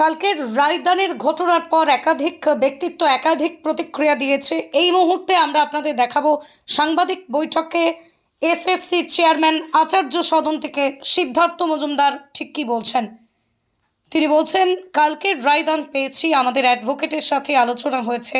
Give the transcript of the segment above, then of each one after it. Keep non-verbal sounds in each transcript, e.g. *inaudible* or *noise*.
কালকের রায়দানের ঘটনার পর একাধিক ব্যক্তিত্ব একাধিক প্রতিক্রিয়া দিয়েছে। এই মুহূর্তে আমরা আপনাদের দেখাবো সাংবাদিক বৈঠকে এসএসসি চেয়ারম্যান আচার্য সদন থেকে সিদ্ধার্থ মজুমদার ঠিক কী বলছেন? তিনি বলছেন কালকের রায়দান পেয়েছি, আমাদের অ্যাডভোকেটের সাথে আলোচনা হয়েছে।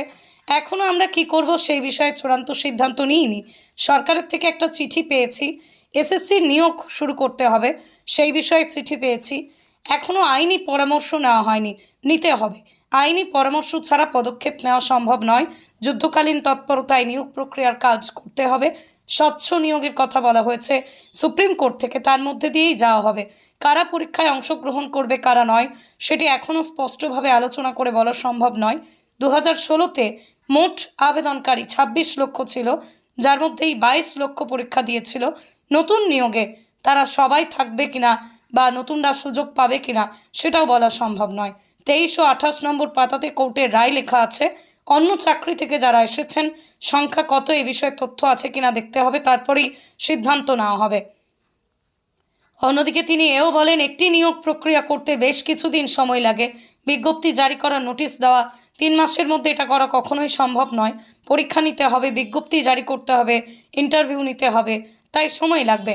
এখনও আমরা কি করব সেই বিষয়ে চূড়ান্ত সিদ্ধান্ত নিইনি। সরকারের থেকে একটা চিঠি পেয়েছি। এসএসসির নিয়োগ শুরু করতে হবে, সেই বিষয়ে চিঠি পেয়েছি। এখনও আইনি পরামর্শ নেওয়া হয়নি। নিতে হবে। আইনি পরামর্শ ছাড়া পদক্ষেপ নেওয়া সম্ভব নয়। যুদ্ধকালীন তৎপরতায় নিয়োগ প্রক্রিয়ার কাজ করতে হবে। স্বচ্ছ নিয়োগের কথা বলা হয়েছে। সুপ্রিম কোর্ট থেকে তার মধ্যে দিয়েই যাওয়া হবে। কারা পরীক্ষায় অংশগ্রহণ করবে, কারা নয়, সেটি এখনও স্পষ্টভাবে আলোচনা করে বলা সম্ভব নয়। দু হাজার ষোলোতে মোট আবেদনকারী ছাব্বিশ লক্ষ ছিল, যার মধ্যেই বাইশ লক্ষ পরীক্ষা দিয়েছিল। নতুন নিয়োগে তারা সবাই থাকবে কিনা বা নতুনরা সুযোগ পাবে কিনা সেটাও বলা সম্ভব নয়। তেইশ ও আঠাশ নম্বর পাতাতে কোর্টের রায় লেখা আছে, অন্য চাকরি থেকে যারা এসেছেন, সংখ্যা কত এ বিষয়ে তথ্য আছে কিনা দেখতে হবে, তারপরেই সিদ্ধান্ত নেওয়া হবে। অন্যদিকে তিনি এও বলেন, একটি নিয়োগ প্রক্রিয়া করতে বেশ কিছুদিন সময় লাগে। বিজ্ঞপ্তি জারি করার নোটিশ দেওয়া তিন মাসের মধ্যে এটা করা কখনোই সম্ভব নয়। পরীক্ষা নিতে হবে, বিজ্ঞপ্তি জারি করতে হবে, ইন্টারভিউ নিতে হবে। তাই সময় লাগবে।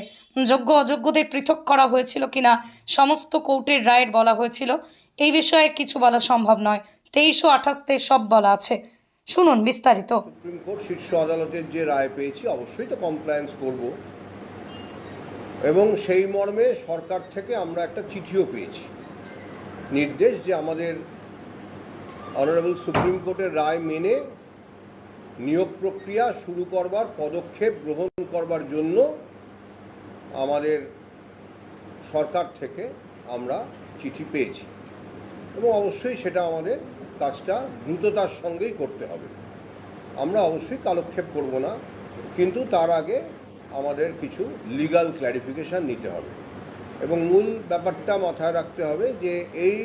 যোগ্য অযোগ্যদের পৃথক করা হয়েছিল কিনা, সমস্ত কোর্টের রায়ের বলা হয়েছিল, এই বিষয়ে কিছু বলা সম্ভব নয়। তেইশ ও আঠাশতে সব বলা আছে। শুনুন বিস্তারিত। সুপ্রিম কোর্ট শীর্ষ আদালতের যে রায় পেয়েছি, অবশ্যই তো কমপ্লায়েন্স করব। এবং সেই মর্মে সরকার থেকে আমরা একটা চিঠিও পেয়েছি। নির্দেশ যে আমাদের অনারেবল সুপ্রিম কোর্টের রায় মেনে নিয়োগ প্রক্রিয়া শুরু করবার পদক্ষেপ গ্রহণ করবার জন্য আমাদের সরকার থেকে আমরা চিঠি পেয়েছি এবং অবশ্যই সেটা আমাদের কাজটা দ্রুততার সঙ্গেই করতে হবে। আমরা অবশ্যই কালক্ষেপ করব না, কিন্তু তার আগে আমাদের কিছু লিগাল ক্ল্যারিফিকেশান নিতে হবে এবং মূল ব্যাপারটা মাথায় রাখতে হবে যে এই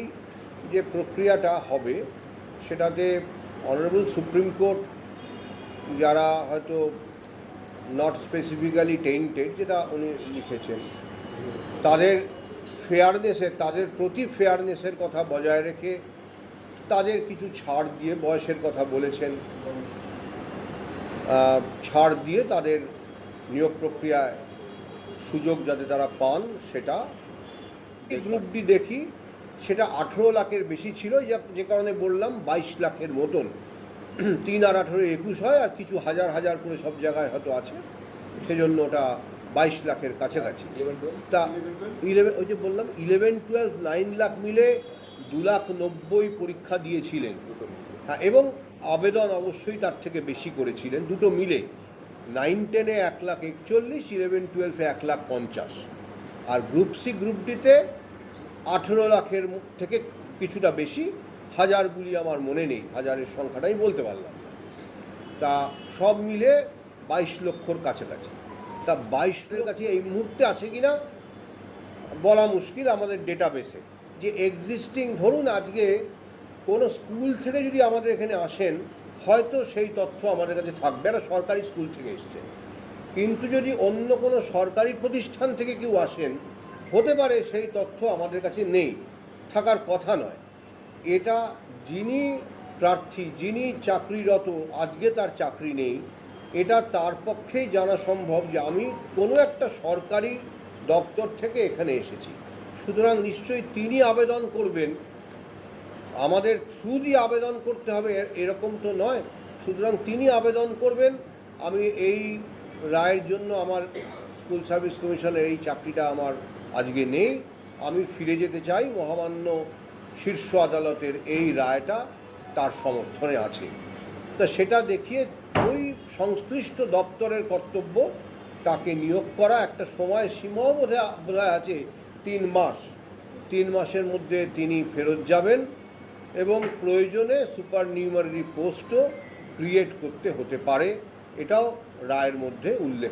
যে প্রক্রিয়াটা হবে সেটাতে অনারেবল সুপ্রিম কোর্ট যারা হয়তো নট স্পেসিফিক্যালি টেন্টেড যেটা উনি লিখেছেন। তাদের ফেয়ারনেসের তাদের প্রতি ফেয়ারনেসের কথা বজায় রেখে তাদের কিছু ছাড় দিয়ে বয়সের কথা বলেছেন। ছাড় দিয়ে তাদের নিয়োগ প্রক্রিয়ায় সুযোগ যাতে তারা পান, সেটা এই গ্রুপ দেখি, সেটা আঠেরো লাখের বেশি ছিল, যা- যে কারণে বললাম বাইশ লাখের মতন। *clears throat* তিন আর আঠেরো একুশ হয় আর কিছু হাজার হাজার করে সব জায়গায় হয়তো আছে। সেজন্য ওটা বাইশ লাখের কাছাকাছি। তা ইলেভেন ওই যে বললাম ইলেভেন টুয়েলভ নাইন লাখ মিলে দু লাখ নব্বই পরীক্ষা দিয়েছিলেন। হ্যাঁ এবং আবেদন অবশ্যই তার থেকে বেশি করেছিলেন দুটো মিলে। নাইন টেনে এক লাখ একচল্লিশ ইলেভেন টুয়েলভে এক লাখ পঞ্চাশ। আর গ্রুপ সি গ্রুপ ডিতে আঠেরো লাখের থেকে কিছুটা বেশি। হাজারগুলি আমার মনে নেই, হাজারের সংখ্যাটাই বলতে পারলাম না। তা সব মিলে বাইশ লক্ষর কাছাকাছি। তা বাইশ বাইশের কাছে এই মুহূর্তে আছে কিনা বলা মুশকিল আমাদের ডেটাবেসে যে এক্সিস্টিং ধরুন আজকে কোনো স্কুল থেকে যদি আমাদের এখানে আসেন, হয়তো সেই তথ্য আমাদের কাছে থাকবে, একটা সরকারি স্কুল থেকে এসছে। কিন্তু যদি অন্য কোনো সরকারি প্রতিষ্ঠান থেকে কেউ আসেন, হতে পারে সেই তথ্য আমাদের কাছে নেই, থাকার কথা নয়। এটা যিনি প্রার্থী, যিনি চাকরিরত, আজকে তার চাকরি নেই, এটা তার পক্ষেই জানা সম্ভব যে আমি কোনো একটা সরকারি দপ্তর থেকে এখানে এসেছি। সুতরাং নিশ্চয়ই তিনি আবেদন করবেন। আমাদের থ্রু দিয়ে আবেদন করতে হবে এরকম তো নয়। সুতরাং তিনি আবেদন করবেন। আমি এই রায়ের জন্য আমার স্কুল সার্ভিস কমিশনের এই চাকরিটা আমার আজকে নেই। আমি ফিরে যেতে চাই। মহামান্য শীর্ষ আদালতের এই রায়টা তার সমর্থনে আছে। তা সেটা দেখিয়ে ওই সংশ্লিষ্ট দপ্তরের কর্তব্য তাকে নিয়োগ করা একটা সময় সীমাও বোধহয় আছে তিন মাস। তিন মাসের মধ্যে তিনি ফেরত যাবেন এবং প্রয়োজনে সুপার নিউমারি পোস্টও ক্রিয়েট করতে হতে পারে। এটাও রায়ের মধ্যে উল্লেখ